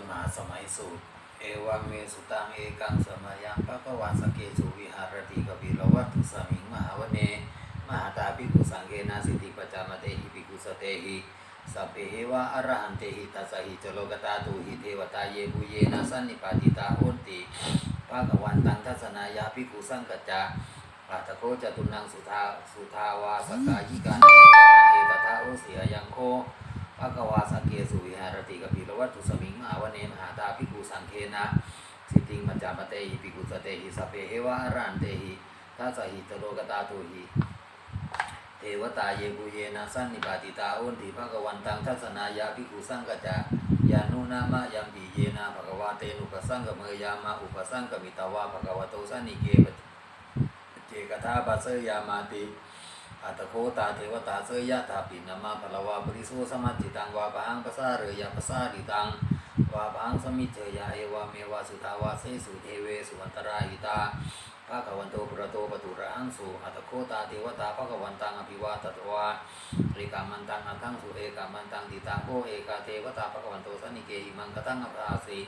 นมหาสมัยสูตร เอวังเมสุตังเอกังสมายังพระกวาสเกสุวิหารติกบิลวัตถุสมิงมหาวเน มหาตาภิกุสังเกนาสิทธิปัจจามเตหิภิกุสเตหิสัพเพเหวะอรหันเตหิตัสหิจโลกตาตุหิเทวตาเยบุเยนะสันนิปาติตาโหติภาควันตังทัศนายาภิกุสังกัจจาปัตโคจตุนังสุทาสุทาวาสกายิกานังเอตถาโอเสียยังโค ภควาสักเกสุวิหารติกปิลวัตถุสมิงมหาวเนมหาตาภิกขุสังเคนะสิติงมัจจามเตหิภิกขุสเตหิสัพเพเหวะรันเตหิทัสสหิจโลกตาตุหิเทวตาเยบุเยนะสันนิปาติตาโอนติภควันตังทัศนายาภิกขุสังกจจายานุนามะยัมปิเยนะภควาเตนุปสังกเมยามาอุปสังกมิตาวาภควโตสันนิเกปเจกทาปัสสยามาติ อัตโคตาเทวตาเสยยะตาปินามาภลวาปริสุสมัจจิตังวาปังปะสาเรยะปสาดิตังวาปังสมิจเจยะเอวาเมวาสุทาวาเสสุเทเวสุอันตราหิตาภะควันโตปุระโตปตุระหังสุอัตโคตาเทวตาภะควันตังอภิวาตตวาเอกามันตังอันทังสุเอกามันตังติตังโกเอกาเทวตาภะควันโตสันนิเกหิมังกตังอภาสี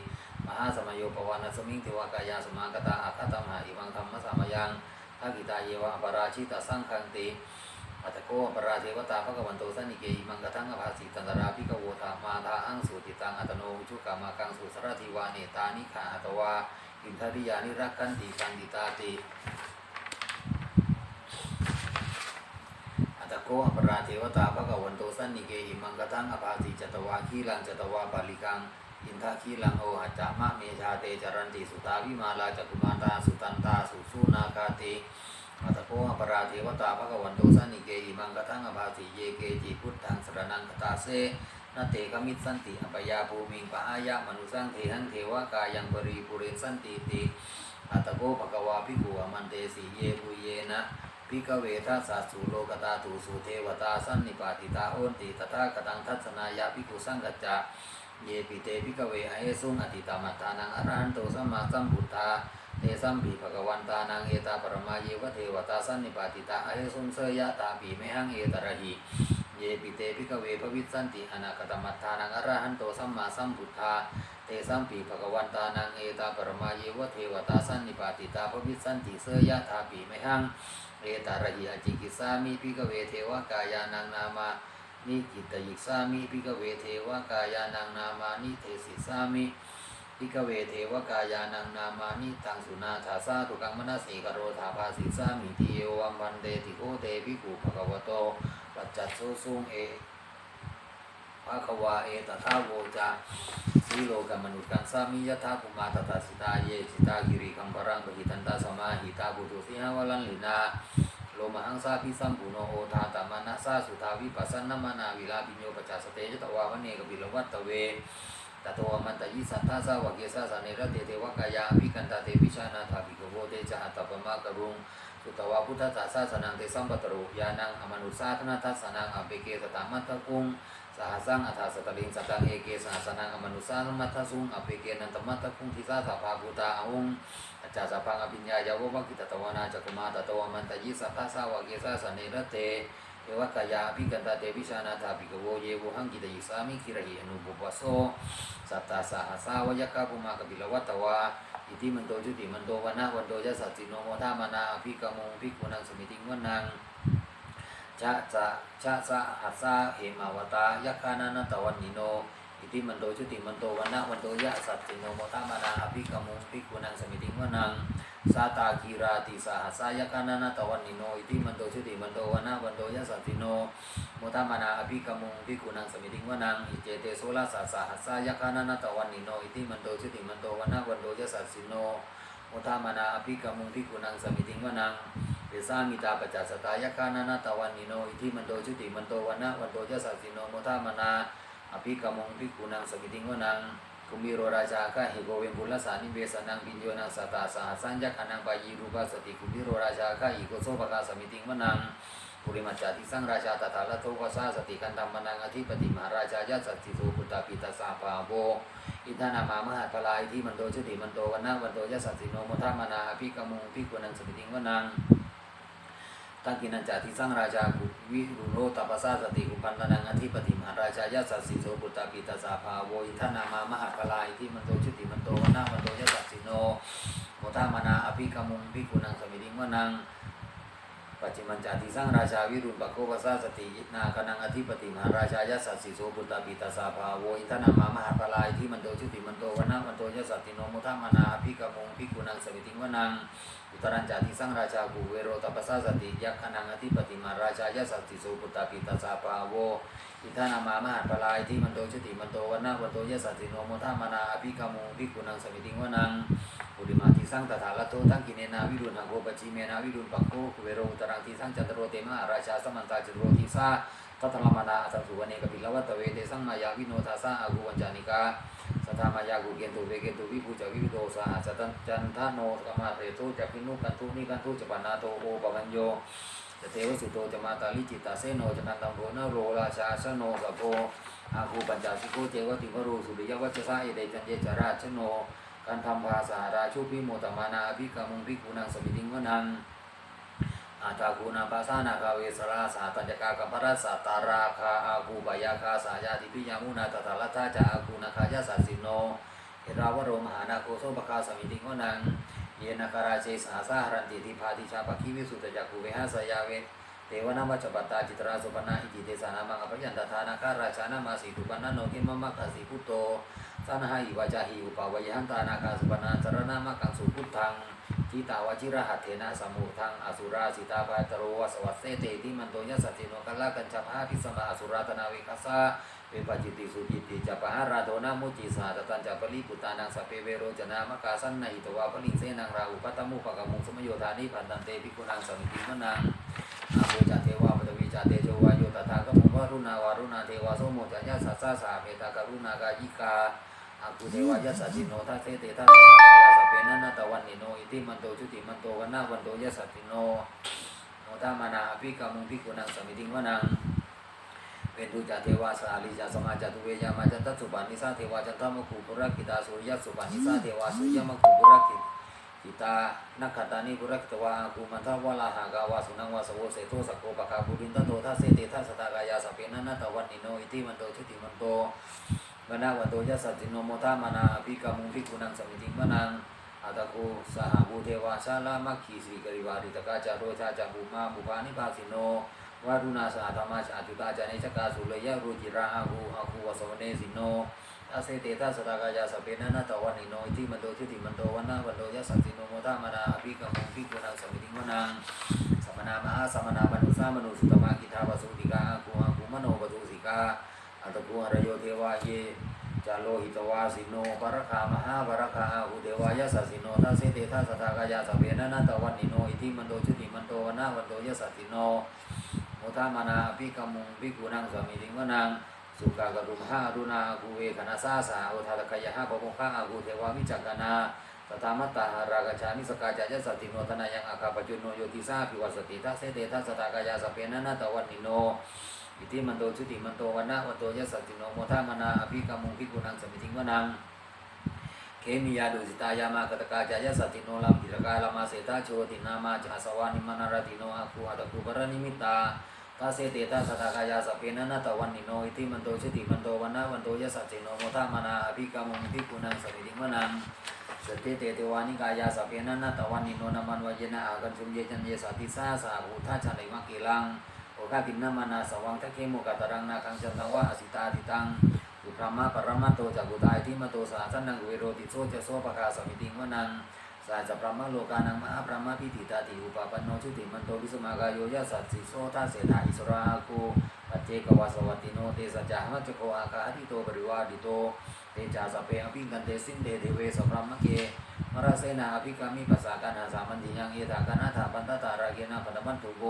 มหาสมโยปวานัสมิงเทวากายาสมากตาอาคตมหาอิมังธรรมสามยัง ทักิตาเยวะอปราชิตาสังคังติอัตโกอปราเทวตาภะคะวันโตสันิเกหิมังกตังอภาสีตันตราภิกโวธามาทาหังสุติตังอัตโนอุชุกามากังสุสรทิวาเนตานิขาอัตวาอินทริยานิรักขันติกันติตาติอัตโกอปราเทวตาภะคะวันโตสันนิเกหิมังกตังอภาสิจตวาคีลังจตวาปาลิกัง อินทาคีลังโอหัจจามะเมชาเตจรันติสุตาวิมาลาจักุมาตาสุตันตาสุสุนาคาติอัตโกอปราเทวตาภะคะวันโตสันนิเกหิมังกตังอภาสิเยเกจิพุทธังสรนังคตาเสนาเตกมิตสันติอปยาภูมิงปะอายะมนุสังเทหังเทวกายังปริปุเรนสันติติอัตโกภะควาภิกุอมันเตสีเยปุเยนะพิกเวทัสสะสุโลกตาตุสุเทวตาสันนิปาติตาโอนติตถาคตังทัศนายาภิกุสังกัจจะ เยปิเตพิกเวอเอสุงอติตามัตานังอรหันโตสัมมาสัมพุทธาเตสัมปีภกวันตานังเอตาปรมาเยวะเทวตาสันนิปาติตาอเอสุงเสยะตาปีเมหังเอตระหิเยปิเตพิกเวภวิสันติอนาคตมัตานังอรหันโตสัมมาสัมพุทธาเตสัมปีภกวันตานังเอตาปรมาเยวะเทวตาสันนิปาติตาภวิสันติเสยะตาปีเมหังเอตาระหิอจิกิสามิพิกเวเทวกายานังนามา นิจิตยิกสามิพิกเวเทวกายานังนามานิเทสิสามิพิกเวเทวกายานังนามานิตังสุนาถาสาตุกังมนัสสิกโรธาภาสิสามิติเอวัมวันเดติโกเตภิกุภควโตปัจจัตโสสุงเอภะควาเอตถาโวจาสีโลกมนุษย์กังสามิยถาภุมาตตาสิตาเยจิตากิริกัมปรังปหิตันตาสมาหิตาบุตุสิหาวลันลินา ลมหังสาพิสัมปุโนโอทาตามานะสาสุทาวิปัสสนมานาวิลาปิโยปจจสเตจตวาวเนกบิลวัตตเวตโตมันตยิสัทธาสาวกเกสาสเนรเตเทวกายาภิกันตาเตวิชานาถาภิกโวเตจหัตตปมากรุง สุตวาพุทธตาสาสนังเตสัมปตรุยานังอมนุสาธนาทัสนังอเปเกตตามัตตะกุงสหสังอัฏฐสตลิงสตังเอเกสหสนังอมนุสามัตทสุงอเปเกนันตมัตตะกุงทิสาสาภาภูตาอุงอาจารสัพพังอภิญญายาวะกิตตวนาจักมาตตวมันตยิสัทธาสาวกเกสาสเนรเตเทวกายาภิกันตาเตวิชานาถาภิกโวเยวหังกิตยิสามิคิระหิอนุปุปโสสัตตาสหสาวยกาภุมากบิลวัตวา อิติมันโตจุติมันโตวันะวันโตยะสัจจิโนโมทามานาภิกมงภิกุนังสมิติงวนังชะจะชะสะหัสสะเหมาวตายักขานานาตวันนิโนอิติมันโตชุติมันโตวันนะวันโตยะสัจจิโนโมทามานาอภิกมงภิกุนังสมิติงวนังสาตากีราติสหัสสะยักขานานาตวันนิโนอิติมันโตชุติมันโตวันนะวันโตยะสัจจิโนโมทามานาอภิกมุงภิกุนังสมิติงวนังอิเจเตโสลาสสหัสสะยักขานานาตวันนิโนอิติมันโตชุติมันโตว วันโตยะสัจจิโนโมทามานาอภิกมุงภิกุนังสมิติงวนังเดสามิตาปัจจสตายกานานาตวันนิโนอิทิมันโตชุติมันโตวันนะวันโตยะสัสสิโนโมทามนาอภิกมงภิกุนังสมิติงวนังคุมิโรราชาคะหิโกเวมบุลสานิเวสนังปิญโยนังสตาสหัสัญญคนังปายีรูปสติคุมิโรราชาคะหิโกโสภกาสมิติงวนัง ปุริมัจจติสังราชาตถาลโตวสาสติกันตัมมนังอธิปติมหาราชายะสัตติโสพุตตาปิตาสาปาโวอินทานามามหาพลายที่มันโตชุติมันโตวันนะวันโตยะสัสสิโนโมทามานาอภิกมุงภิกุนังสมิติงวนังทักกินันจาทิสังราชากุวิรุโรตปัสสาสติกุปันตนังอธิปติมหาราชายาสัสสิโสปุตตาปิตาสาภาโวอิทานามามหาคลายที่มันโตชุติมันโตวนามันโตยะสัสสิโนโมทามานาอภิกมุงภิกุนังสมิริงวนัง ปัจจิมันจาติสังราชาวิรุณปโกปัสสาสตินาคนังอธิปติมหาราชายาสัสสิโสปุตตาปิตาสาภาโวอิทานามามหาคลายที่มันโตชุติมันโตวนามันโตยะสัสสิโนโมทามานาภิกมุงภิกุนังสมิริงวนังอุตรัญจาติสังราชาภูเวโรตปัสสาสติยักขนังอธิปติมาราชายาสัตติโสปุตตาปิตาสาปาโวอิทานามามหาปลายที่มันโตชุติมันโตวันนาวันโตยสัตติโนโมทามานาภิกามุภิกุนังสมิติงวนังปุริมา สังตถาลโตตั้งกินเนนาวิรุณหโกปจิเมนาวิรุณปักโกภูเวโรอุตรังติสังจันตโรเตมหาราชาสมันตาจตุโรติสาตัทลมานาอัตสุวเนกปิลวัตเวเตสังมายาวิโนทาสาอากุวัญจานิกาสัทธามายากุเกนตุเวเกนตุวิภูจาวิวิโตสหัสตันจันทโนกมาเตโตจักพินุกันตุนิกันตุจปนาโตโอปวัญโยจะเทวสุโตจะมาตาลิจิตาเสโนจะนันตังโภนโรราชาสโนสโพอาคูปัญจสิโกเจวติวโรสุริยวัชสะเอเดจันเยจาราชโน กันทำภาษาราชุพิโมตมานาอภิกามุงภิกุนังสมิติงวนังอาตากูนาปาสานาคาเวสราสาตัญจกากัมปรัสสะตาราคาอากูปยาคาสายาติปิยามุนาตถาลัตถาจาอากูนาคายาสัสสิโนเอราวโรมหานาโคโซปคาสมิติงวนังเยนาคาราเชสาสาหรันติทิพาติชาปคิวิสุตจักขุเวหาสยาเว วนามัจจปัตาจิตราสุปนาอิจิเตสานามังอภยันตทานาคาราชานามาสีตุปันนโนกิมมะมะคาสีพุโตสานาหิวาจาหิอุปาวยันตานาคาสุปนาสรณามะกังสุพุทธังทิตาวชิระหัตเถนะสมุทังอสุราสิตาปาตโรวสวัสเสเตติมันโตยสัจจิโนกัลลากัญจพาพิสมาอสุราตนาวิคัสสะเวปจิติสุจิติจัปหาราโดนามุจิสาตตันจัปลิปุตานังสพเปเวโรจนามกาสันนหิตวาปลิงเสนังราหุปตมุปะกมุงสมโยธานิพันตันเตภิกุนังสมิติมนัง อาโภจาเทวาปตวิจาเตโชวาโยตถาคมุวารุณาวารุณาเทวาโสโมจยะสัสสะสาเมตากรุณากายิกาอากุเทวายสัจจิโนทัสเสเตทัสสะกายาสเปนันนตวันนิโนอิติมันโตชุติมันโตวันนาวันโตยสัตติโนโนตามานาอภิกามุงภิกุนังสมิติงวนังเป็นตุจาเทวาสาลีจาสมาจาตุเวยามาจันตสุปานิสาเทวาจันทมคูปุระกิตาสุริยสุปานิสาเทวาสุริยมคูปุระกิกิ ตา นักขตานิปุระกิตวาคูมันทวาลาหากาวาสุนังวาสโวเสโตสกโกปะคาบุรินตโตทัสเสเตทัสตากายาสเปนันนตวันนิโนอิติมันโตชุติมันโตวนาวันโตยสัจจิโนโมทามานาภิกามุภิกุนังสมิติมนังอาตะโกสหบูเทวาชาลามัคคีสีกริวาริตกาจาโรชาจาบุมาบุปานิภาสิโนวารุณาสาธรรมาชาจุตาจานิจกาสุเลยะรูจิราอาหูอาหูวสวเนสิโน อาเสเตทัสตากายาสเปนันตวันิโนอิติมันโตทิติมันโตวันนาวันโตยาสัจจิโนโมทามานาอภิกามุงภิกขุนังสมิติงมนังสมนามหาสมนามนุสามนุสุตมากิทาวสุติกาอาหูอาหูมโนปตุสิกาอัตกุหรโยเทวาเยจาโลหิตวาสิโนปรคามหาปรคาอุเทวายสัสิโนทัสเสเตทัสสากายาสเปนะนันตวันิโนอิทิมันโตชุติมันโตวนาวันโตยสัสสิโนโมทามานาอภิกรรมุภิกขุนังสามิลิงวนัง สุกากรุมหารุณากูเวคณาสาสาโอทาตกายหะปะโมฆะอากูเทวามิจักกนาตถามัตตาหารากชามิสกาจายสัตติโนทนายังอาคาปจุนโนโยติสาภิวัสติทัสเสเตทัสสะทากายาสพเปนะนันตวันนิโนอิติมันโตชุติมันโตวันนะวันโตยะสัตติโนโมทามนาอภิกามุงภิกุนังสมิติงวนังเคมิยาดุสิตายามากตกาจายสัตติโนลัมปิรกาลามาเสตาโชตินามาจาสวานิมานารติโนอาคูอัตคูปรนิมิตา ตาเสเตตาสตากายาสเปนะนาตวันนิโนอิติมันโตชุติมันโตวันนะวันโตยสัตติโนโมทามานาอภิกามุงภิกุนังสมิติงวนังสเตเตเทวานิกายาสเปนะนาตวันนิโนนามันวายนะอากันสุมเยจันเยสัตติสาสาหูทัจันไลมังกิลังโอกาตินนามานาสวังทะเคโมกตรังนาคังจันตวะอสิตาติตังอุปรามะปรมาโตจักุตายที่มาโตสาสันนังเวโรติโซจะโซปะกาสมิติงวนัง สาจะปรมะโลกานังมหาปรมาพิติตาติอุปปันโนชุติมันโตวิสมากายโยยะสัจสิโซทาเสนาอิสราคูปัจเจกวาสวัตติโนเตสัจจามัจโกอาคาติโตปริวาดิโตเตจาสเปอภิกันเตสินเดเทเวสพรามเกมราเสนาอภิกามิปัสสากันาสามันติยังเอตากันาถาปันตตาราเกนะปันมันตุโก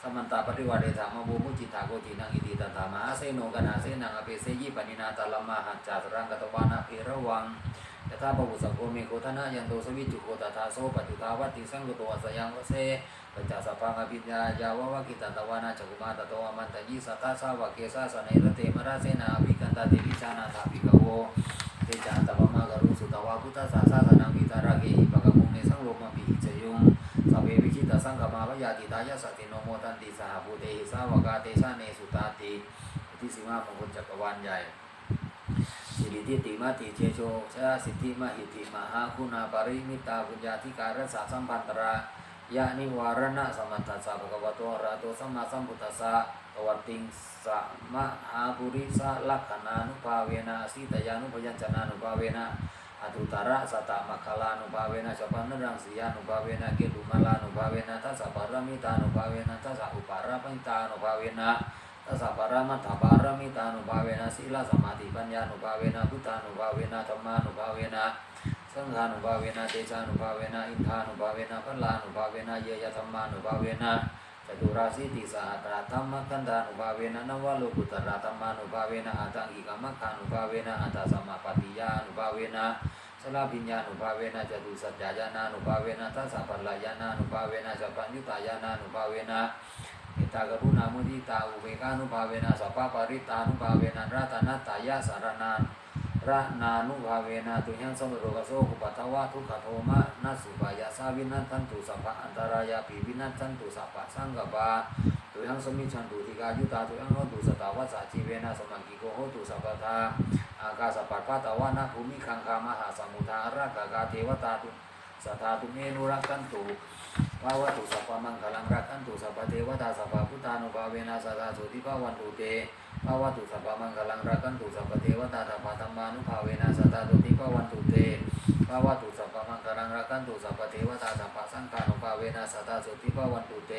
สมันตาปฏิวัติธรรมบูมุจิตาโกจินังอิติตันธามหาเสโนกนาเสนังอเปเสยิปนินาตาลมาหัจจาสรังกตวานาเพระวัง ยะถาภวุสังโกเมโคทนะยันโตสวิจุโคตถาโสปัจจุตาวัติสังกตัวสยังวเสปัจจสพังอภิญญายาววะกิตตวานาจักุมาตโตอมันตยิสัตสาวะเกสาสเนรเตมราเสนาภิกันตาเตวิชานาสาภิกโวเตจาตปมากรุสุตวากุทธศาสาสนาวิตาราเกหิปะกมุเนสังโลมปิจยุงสัพเพวิชิตาสังกมาพยาติตายาสติโนโมตันติสหภูเตหิสาวกาเตสาเนสุตาติที่สิมาของคนจักรวาลใหญ่ สิริทิติมาติเชโชชาสิทธิมหิติมหาคุณาปริมิตาปุญญาธิการสะสัมพันตรายะนิวารณะสมัตตสะภะคะวะโตอะระหะโตสัมมาสัมพุทธัสสะตวัตติงสะมหาปุริสะลักขณานุภาเวนะสีตยานุพยัญชนะนุภาเวนะอตุตระสตตมัคคลานุภาเวนะสัพพนรังสียานุภาเวนะเกตุมาลานุภาเวนะทัสสะปารมิตานุภาเวนะทัสสะอุปาราปิตานุภาเวนะ ตัสสะปะระมัตถปารมิตานุภาเวนะศีลสมาธิปัญญานุภาเวนะพุทธานุภาเวนะธรรมานุภาเวนะสังฆานุภาเวนะเตชานุภาเวนะอินทานุภาเวนะพลานุภาเวนะเยยธรรมานุภาเวนะจตุราสีติสหัตราธรรมกันธานุภาเวนะนวโลกุตระธรรมานุภาเวนะอัตังกิกามัคานุภาเวนะอัตตสัมมาปฏิยานุภาเวนะสลาปิญญานุภาเวนะจตุสัจจายานานุภาเวนะทัสสะปัลลายานานุภาเวนะสัพพัญญุตายานานุภาเวนะ เมตากรุณามุทิตาอุเบกานุภาเวนะสัพพะปริตานุภาเวนะรัตนัตายาสารนานระนานุภาเวนะตุยังสมุโรกโสกุปัตวะทุกขโทมะนัสุปายาสาวินัสสันตุสัพพะอันตรายาปิวินัสสันตุสัพพะสังกปาตุยังสมิชันตุทิกายุตาตุยังโหตุสตาวัสสะจีเวนะสมังกิโกโหตุสัพพะทาอากาสปัตปะตวะนะภูมิคังคามหาสมุทารากากาเทวตาตุ สัทธาตุเมนุรักขันตุภาวะตุสัพพมังคลังรักขันตุสัพพเทวตาสัพพพุทธานุภาเวนะสัทธาโสติภาวันตุเตภาวะตุสัพพมังคลังรักขันตุสัพพเทวตาสัพพธรรมานุภาเวนะสัทธาโสติภาวันตุเตภาวะตุสัพพมังคลังรักขันตุสัพพเทวตาสัพพสังฆานุภาเวนะสัทธาโสติภาวันตุเต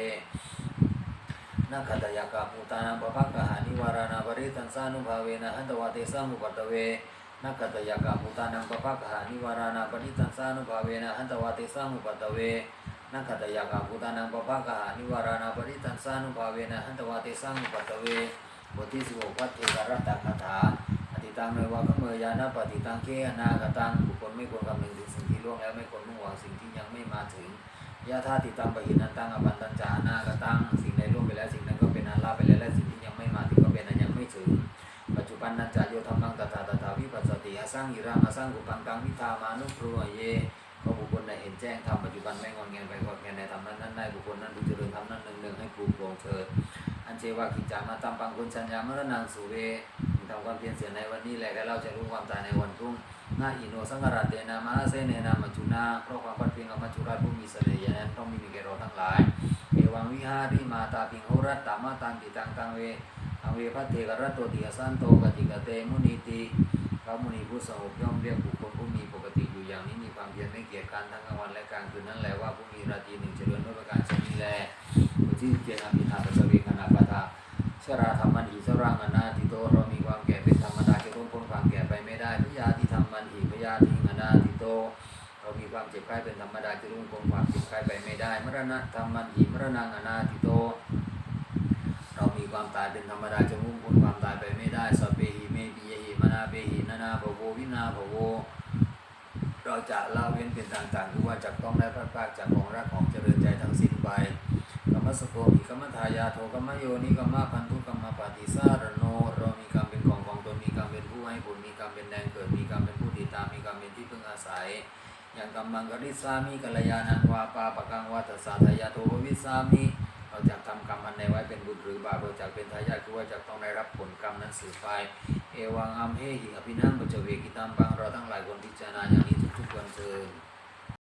นาคตยากาภูตานังปะภะกะหานิวารานาปริตันสานุภาเวนะหันตวาเตสังอุปัตตเว นาคตยากาภูตานังปะภะกะหานิวารานาปริตันสานุภาเวนะหันตวาเตสังอุปตตเวนาคตยากาภูตานังปะภะกะหานิวารานาปริตันสานุภาเวนะหันตวาเตสังอุปตตเวบทที่สิบหกวัดเทกรัตตคาถาอธิตังเนวะขเมยานะปฏิตังเคอนาคตังบุคคลไม่ควรคำนึงถึงสิ่งที่ล่วงแล้วไม่ควรมุ่งหวังสิ่งที่ยังไม่มาถึงยะธาติตังปะหินันตังอปันตัญจานาคตังสิ่งใดล่วงไปแล้วสิ่งนั้นก็เป็นอันลาไปแล้วและสิ่งที่ยังไม่มาถึงก็เป็นอันยังไม่ถึง ปัจจุบันนันจาโยธรรมังตถาตถาวิปัสสติอสร้างหิรังอสร้างกุปังกังวิธามานุปรุเยก็บุคคลใดเห็นแจ้งธรรมปัจจุบันไม่งอนแงนไปงอนแงนในธรรมนั้นนั้นได้บุคคลนั้นดูเจริญธรรมนั้นหนึ่งหนึ่งให้ปลูกปร่งเถิดอันเจวากิจามาตัมปังคุณชัญญามรณังสุเวทำความเพียรเสียในวันนี้แหละและเราจะรู้ความตายในวันพรุ่งนาอิโนสังกราเตนามาเสเนนามัจจุนาเพราะความพัดเพียงของมัจจุราชผู้มีเสน่ห์นั้นต้องมีมีแก่เราทั้งหลายเอวังวิหาริมาตาปิงโหรัตตามาตังติตังตังเว ตังเวพัทเทกรัตโตติอสันโตกติกเตมุนีติพระมุนีผู้สงบย่อมเรียกบุคคลผู้มีปกติอยู่อย่างนี้มีความเพียรไม่เกียจการทั้งกลางวันและกลางคืนนั่นแหละว่าผู้มีราตรีหนึ่งเจริญด้วยประการชนิดแลผู้ที่เจริญอภิธาปัสสเวคณาปทาชราธรรมันหิสรังอนาติโตเรามีความแก่เป็นธรรมดาจะร่วมพ้นความแก่ไปไม่ได้พยาธิธรรมันหิพยาธิอนาติโตเรามีความเจ็บไข้เป็นธรรมดาจะร่วมพ้นความเจ็บไข้ไปไม่ได้มรณะธรรมันหิมรณังอนาติ มสโกมิกรรมทายาโทกรรมโยนิกรรมพันธุกรรมปฏิสารโนเรามีกรรมเป็นของของตนมีกรรมเป็นผู้ให้ผลมีกรรมเป็นแดงเกิดมีกรรมเป็นผู้ติดตามมีกรรมเป็นที่พึ่งอาศัยอย่างกรรมังกริสามิกัลยาณังวาปาปะกังวาตสาทายาโทภวิสามิเราจะทำกรรมอันใดไว้เป็นบุตรหรือบาปเราจะเป็นทายาทคือว่าจะต้องได้รับผลกรรมนั้นสืบไปเอวังอัมเฮหิอภินังปัจเจเวกิตามปังเราทั้งหลายคนพิจารณาอย่างนี้ทุกๆวันเชิญ